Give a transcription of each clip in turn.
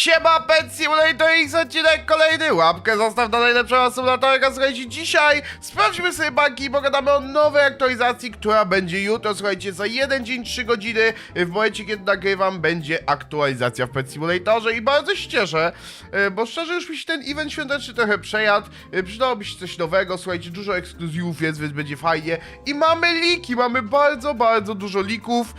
Siema Pet Simulator X odcinek kolejny, łapkę zostaw na najlepszego symulatorka, słuchajcie, dzisiaj. Sprawdźmy sobie banki i pogadamy o nowej aktualizacji, która będzie jutro, słuchajcie, za jeden dzień, 3 godziny, w momencie kiedy nagrywam, będzie aktualizacja w Pet Simulatorze i bardzo się cieszę, e, bo szczerze już mi się ten event świąteczny trochę przejadł, e, przydałoby się coś nowego, słuchajcie, dużo ekskluzywów jest, więc będzie fajnie. I mamy liki, mamy bardzo, bardzo dużo lików,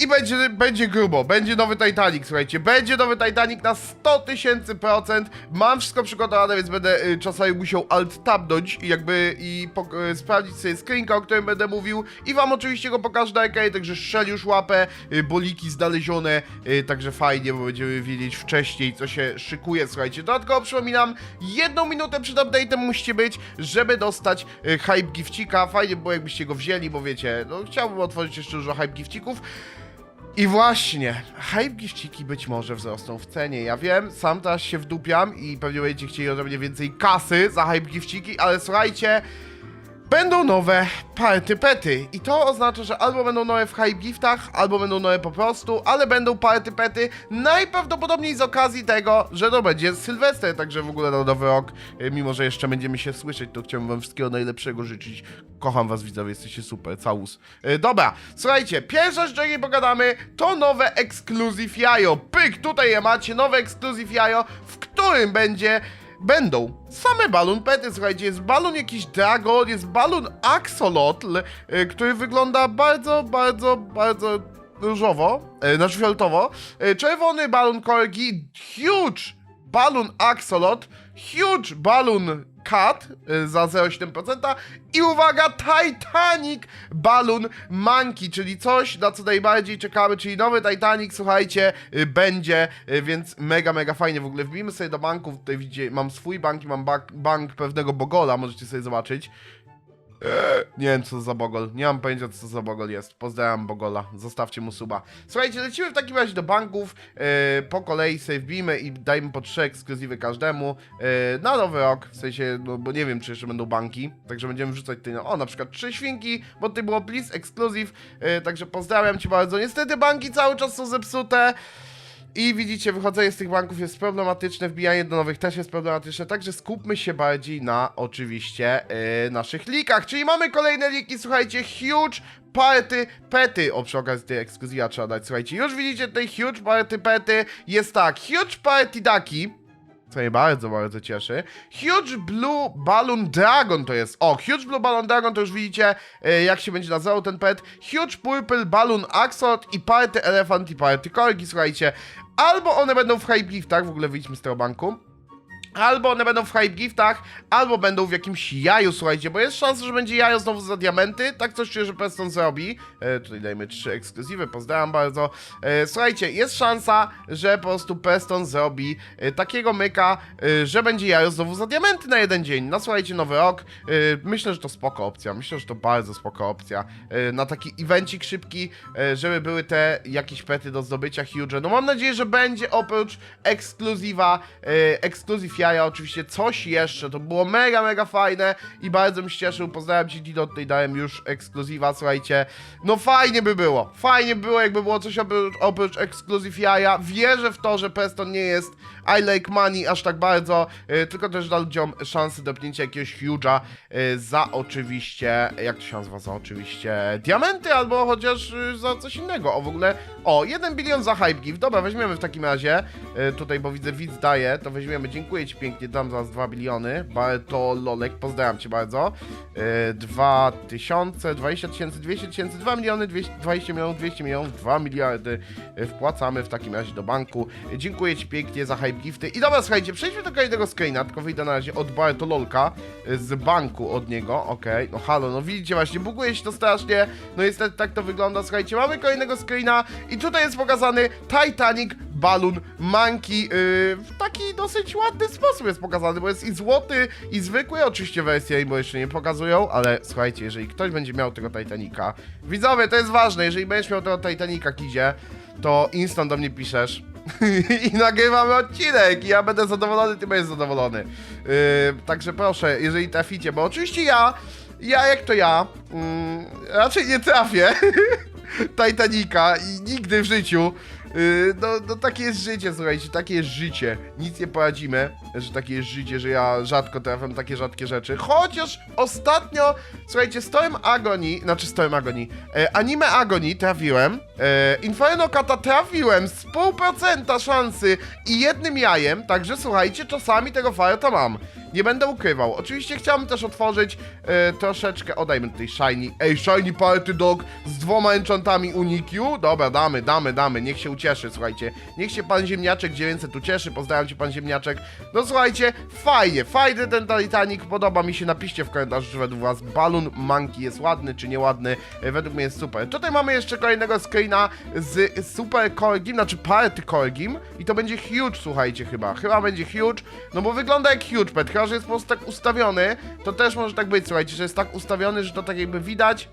i będzie, będzie grubo, będzie nowy Titanic, słuchajcie, będzie nowy Titanic na 100 tysięcy procent. Mam wszystko przygotowane, więc będę y, czasami musiał alt tabnąć i jakby i pok- y, sprawdzić sobie screenka, o którym będę mówił i wam oczywiście go pokażę na ekranie, także strzel już łapę, y, boliki znalezione, y, także fajnie, bo będziemy wiedzieć wcześniej, co się szykuje, słuchajcie. Dodatkowo przypominam, jedną minutę przed update'em musicie być, żeby dostać y, hype gifcika. Fajnie by było, jakbyście go wzięli, bo wiecie, no chciałbym otworzyć jeszcze dużo hype gifcików. I właśnie, hype gifciki być może wzrosną w cenie. Ja wiem, sam teraz się wdupiam i pewnie będziecie chcieli ode mnie więcej kasy za hype gifciki, ale słuchajcie, będą nowe party pety. I to oznacza, że albo będą nowe w hype giftach, albo będą nowe po prostu, ale będą party pety najprawdopodobniej z okazji tego, że to będzie Sylwester, także w ogóle na nowy rok, y, mimo że jeszcze będziemy się słyszeć, to chciałbym wam wszystkiego najlepszego życzyć. Kocham was widzowie, jesteście super, całus. Y, Dobra, słuchajcie, pierwsza rzecz, o jakiej pogadamy, to nowe Exclusive Jajo. Pyk, tutaj je macie, nowe Exclusive Jajo, w którym będzie będą. Same balon pety, słuchajcie, jest balon jakiś Dragon, jest balon Axolotl, y, który wygląda bardzo, bardzo, bardzo różowo, y, znaczy fioletowo, y, czerwony balon Corgi, huge balon Axolot, huge balon Cat y, za 0,7% i uwaga, Titanic Balloon Monkey, czyli coś, na co najbardziej czekamy, czyli nowy Titanic, słuchajcie, y, będzie, y, więc mega, mega fajnie. W ogóle wbijmy sobie do banków, tutaj widzicie, mam swój bank i mam bank, bank pewnego Bogola, możecie sobie zobaczyć. Nie wiem co za Bogol, nie mam pojęcia co za Bogol jest. Pozdrawiam Bogola, zostawcie mu suba. Słuchajcie, lecimy w takim razie do banków, e, po kolei wbijmy i dajmy po trzy ekskluzywy każdemu e, na nowy rok, w sensie, no bo nie wiem czy jeszcze będą banki, także będziemy wrzucać tutaj, no, o na przykład trzy świnki, bo tutaj było please exclusive, e, także pozdrawiam cię bardzo. Niestety banki cały czas są zepsute. I widzicie, wychodzenie z tych banków jest problematyczne, wbijanie do nowych też jest problematyczne, także skupmy się bardziej na oczywiście yy, naszych likach. Czyli mamy kolejne liki, słuchajcie, huge party pety. O, przy okazji tej ekskluzywa trzeba dać, słuchajcie. Już widzicie tutaj huge party pety. Jest tak, huge party ducky. Co mnie bardzo, bardzo cieszy. Huge Blue Balloon Dragon to jest. O, Huge Blue Balloon Dragon to już widzicie, e, jak się będzie nazywał ten pet. Huge Purple Balloon Axolot i Party Elephant i Party Corgi, słuchajcie. Albo one będą w hype giftach, w ogóle wyjdźmy z tego banku. Albo one będą w hype giftach, albo będą w jakimś jaju, słuchajcie, bo jest szansa, że będzie jajo znowu za diamenty, tak coś czuję, że Preston zrobi. E, tutaj dajmy trzy ekskluzywy, pozdrawiam bardzo. E, słuchajcie, jest szansa, że po prostu Preston zrobi e, takiego myka, e, że będzie jajo znowu za diamenty na jeden dzień. No słuchajcie, nowy rok, e, myślę, że to spoko opcja, myślę, że to bardzo spoko opcja. E, na taki evencik szybki, e, żeby były te jakieś pety do zdobycia huge. No mam nadzieję, że będzie oprócz ekskluzywa, e, ekskluzyw jaja oczywiście coś jeszcze, to było mega, mega fajne i bardzo mi się cieszył, pozdrawiam Ci Dido, tutaj dałem już ekskluzywa, słuchajcie, no fajnie by było, fajnie by było jakby było coś oprócz, oprócz ekskluzyw. Jaja, wierzę w to, że Preston nie jest I like money aż tak bardzo, e, tylko też da ludziom szansę dopnięcia jakiegoś huge'a e, za oczywiście, jak to się nazywa, za oczywiście diamenty albo chociaż e, za coś innego, o w ogóle, o, 1 bilion za hype gift, dobra, weźmiemy w takim razie, e, tutaj, bo widzę widz daje, to weźmiemy, dziękuję Ci pięknie, dam za nas 2 biliony, to Lolek, pozdrawiam Cię bardzo, e, 2 tysiące, 20 tysięcy, 200 tysięcy, 2 miliony, 200, 20 milionów, 200 milionów, 2 miliardy e, wpłacamy w takim razie do banku, E, dziękuję Ci pięknie za hype gifty. I dobra, słuchajcie, przejdźmy do kolejnego screena, tylko wyjdę na razie od Bartololka e, z banku od niego, okej, no halo, no widzicie właśnie, buguje się to strasznie, no niestety tak to wygląda, słuchajcie, mamy kolejnego screena i tutaj jest pokazany Titanic Balloon Monkey yy, w taki dosyć ładny sposób jest pokazany, bo jest i złoty, i zwykły, oczywiście wersje bo jeszcze nie pokazują, ale słuchajcie, jeżeli ktoś będzie miał tego Titanica, widzowie, to jest ważne, jeżeli będziesz miał tego Titanica, Kizie, to instant do mnie piszesz i nagrywamy odcinek i ja będę zadowolony, ty będziesz zadowolony. Yy, także proszę, jeżeli traficie, bo oczywiście ja, ja jak to ja, mm, raczej nie trafię Titanica i nigdy w życiu Yy, no, no takie jest życie, słuchajcie, takie jest życie. Nic nie poradzimy, że takie jest życie, że ja rzadko trafiam takie rzadkie rzeczy. Chociaż ostatnio, słuchajcie, Storm Agony, znaczy Storm Agony, e, Anime Agony trafiłem, e, Inferno Kata trafiłem z pół procenta szansy i jednym jajem, także słuchajcie, czasami tego farta mam. Nie będę ukrywał. Oczywiście chciałem też otworzyć e, troszeczkę. O, dajmy tutaj Shiny. Ej, Shiny Party Dog z dwoma enchantami Unikiu. Dobra, damy, damy, damy. Niech się ucieszy, słuchajcie. Niech się pan Ziemniaczek 900 ucieszy. Pozdrawiam cię, pan Ziemniaczek. No słuchajcie, fajnie, fajny ten Titanic. Podoba mi się. Napiszcie w komentarzu, czy według was Balloon Monkey jest ładny, czy nieładny. E, według mnie jest super. Tutaj mamy jeszcze kolejnego screena z Super Corgim, znaczy Party Corgim. I to będzie huge, słuchajcie, chyba. Chyba będzie huge. No bo wygląda jak huge pet. Że jest po prostu tak ustawiony, to też może tak być, słuchajcie, że jest tak ustawiony, że to tak jakby widać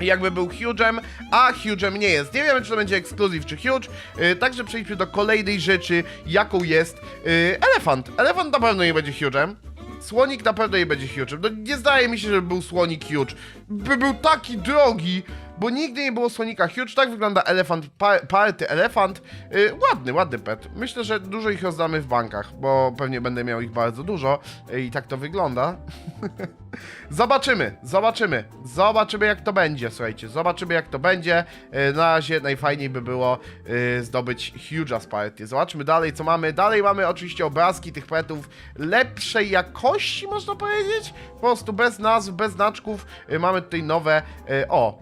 jakby był Huge'em, a Huge'em nie jest. Nie wiemy, czy to będzie ekskluzyw, czy Huge. Yy, także przejdźmy do kolejnej rzeczy, jaką jest yy, elefant. Elefant na pewno nie będzie Huge'em. Słonik na pewno nie będzie Huge'em. No nie zdaje mi się, żeby był słonik Huge. By był taki drogi, bo nigdy nie było słonika Huge. Tak wygląda elefant, pa party elefant. Yy, ładny, ładny pet. Myślę, że dużo ich rozdamy w bankach, bo pewnie będę miał ich bardzo dużo yy, i tak to wygląda. Zobaczymy, zobaczymy, zobaczymy jak to będzie, słuchajcie, zobaczymy jak to będzie. E, Na razie najfajniej by było e, zdobyć Huge'a z party. Zobaczmy dalej, co mamy. Dalej mamy oczywiście obrazki tych petów lepszej jakości, można powiedzieć. Po prostu bez nazw, bez znaczków. E, Mamy tutaj nowe, e, o,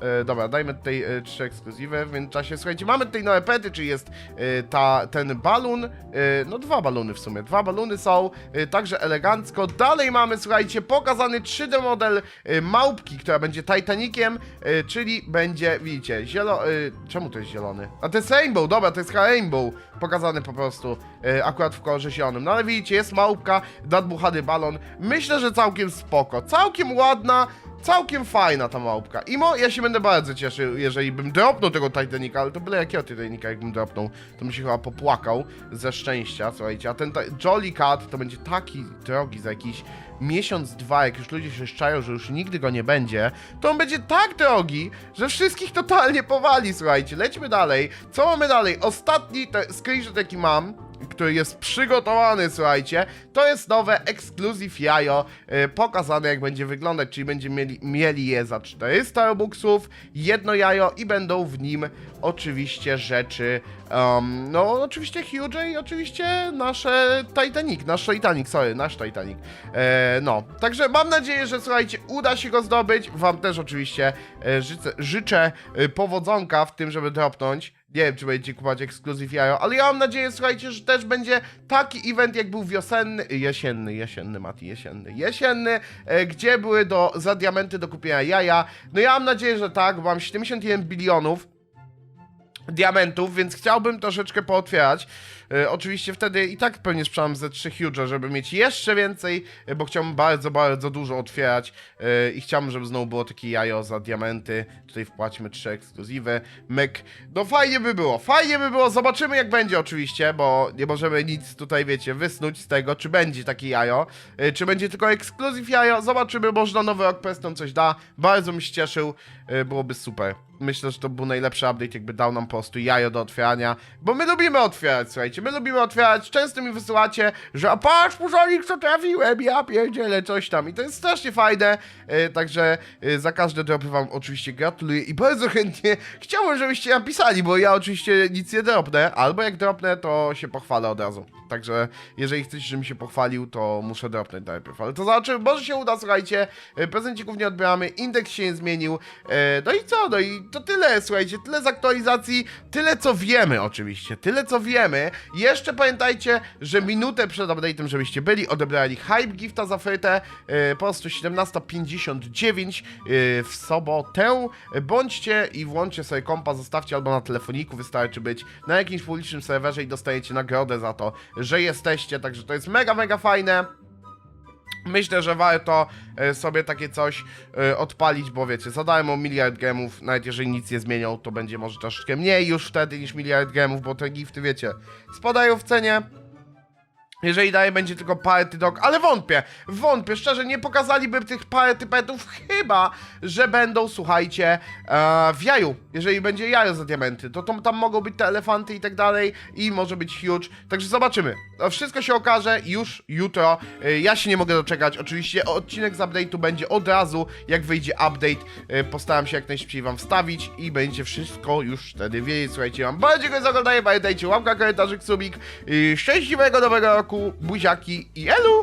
E, dobra, dajmy tutaj e, trzy ekskluzywy w międzyczasie. Słuchajcie, mamy tutaj nowe pety, czyli jest e, ta, ten balun, e, no dwa baluny w sumie, dwa baluny są, e, także elegancko. Dalej mamy, słuchajcie, pokazany 3D model e, małpki, która będzie Titanikiem, e, czyli będzie, widzicie, zielo... E, czemu to jest zielony? A to jest rainbow, dobra, to jest rainbow, pokazany po prostu e, akurat w kolorze zielonym. No ale widzicie, jest małpka, nadbuchany balon. Myślę, że całkiem spoko, całkiem ładna, Całkiem fajna ta małpka. Imo, ja się będę bardzo cieszył, jeżeli bym dropnął tego Titanica, ale to byle jakiego Titanica, jakbym dropnął, to bym się chyba popłakał ze szczęścia, słuchajcie. A ten Jolly Cat to będzie taki drogi za jakiś miesiąc, dwa, jak już ludzie się szczają, że już nigdy go nie będzie, to on będzie tak drogi, że wszystkich totalnie powali, słuchajcie. Lećmy dalej. Co mamy dalej? Ostatni screenshot, jaki mam, który jest przygotowany, słuchajcie, to jest nowe Exclusive Jajo, e, pokazane jak będzie wyglądać, czyli będziemy mieli, mieli je za 400 robuxów, jedno jajo i będą w nim oczywiście rzeczy, um, no oczywiście Huge i oczywiście nasze Titanic, nasz Titanic, sorry, nasz Titanic, e, no, także mam nadzieję, że słuchajcie, uda się go zdobyć, wam też oczywiście e, życzę, życzę e, powodzonka w tym, żeby dropnąć, nie wiem, czy będziecie kupować ekskluzyw jajo, ale ja mam nadzieję, słuchajcie, że też będzie taki event, jak był wiosenny, jesienny, jesienny, Mati, jesienny, jesienny, e, gdzie były do, za diamenty do kupienia jaja. No ja mam nadzieję, że tak, bo mam 71 bilionów diamentów, więc chciałbym troszeczkę pootwierać. E, oczywiście wtedy i tak pewnie sprzedam ze 3 huge, żeby mieć jeszcze więcej, e, bo chciałbym bardzo, bardzo dużo otwierać e, i chciałbym, żeby znowu było takie jajo za diamenty. Tutaj wpłacimy 3 ekskluzywy, myk. No fajnie by było, fajnie by było, zobaczymy jak będzie oczywiście, bo nie możemy nic tutaj, wiecie, wysnuć z tego, czy będzie takie jajo, czy będzie tylko ekskluzyw jajo, zobaczymy, może na nowy rok Preston coś da, bardzo bym się cieszył, byłoby super. Myślę, że to był najlepszy update, jakby dał nam po prostu jajo do otwierania, bo my lubimy otwierać, słuchajcie, my lubimy otwierać, często mi wysyłacie, że a patrz, puzonik, co trafiłem, ja pierdzielę, coś tam. I to jest strasznie fajne, e, także e, za każde dropy wam oczywiście gratuluję i bardzo chętnie chciałbym, żebyście napisali, bo ja oczywiście nic nie dropnę, albo jak dropnę, to się pochwalę od razu, także jeżeli chcecie, żebym się pochwalił, to muszę dropnąć najpierw, ale to zobaczymy, może się uda, słuchajcie, e, prezencików nie odbieramy, indeks się nie zmienił, no i co, no i to tyle, słuchajcie, tyle z aktualizacji, tyle co wiemy oczywiście, tyle co wiemy. Jeszcze pamiętajcie, że minutę przed update'em, żebyście byli, odebrali hype gifta za frytę, e, po prostu 17.59 e, w sobotę. Bądźcie i włączcie sobie kompa, zostawcie albo na telefoniku, wystarczy być na jakimś publicznym serwerze i dostajecie nagrodę za to, że jesteście, także to jest mega, mega fajne. Myślę, że warto e, sobie takie coś e, odpalić, bo wiecie, zadałem o miliard gemów, nawet jeżeli nic nie zmienią, to będzie może troszeczkę mniej już wtedy niż miliard gemów, bo te gifty, wiecie, spadają w cenie. Jeżeli dalej będzie tylko party dog, ale wątpię, wątpię, szczerze, nie pokazaliby tych party petów, chyba, że będą, słuchajcie, e, w jaju. Jeżeli będzie jajo za diamenty, to, to tam mogą być te elefanty i tak dalej i może być huge, także zobaczymy. Wszystko się okaże już jutro, E, ja się nie mogę doczekać, oczywiście odcinek z update'u będzie od razu, jak wyjdzie update, E, postaram się jak najszybciej wam wstawić i będzie wszystko już wtedy wiedzieć, słuchajcie, wam bardzo dziękuję za oglądanie, pamiętajcie, łapka, komentarzyk, subik, E, szczęśliwego nowego roku, Marco Bujaki e Elu.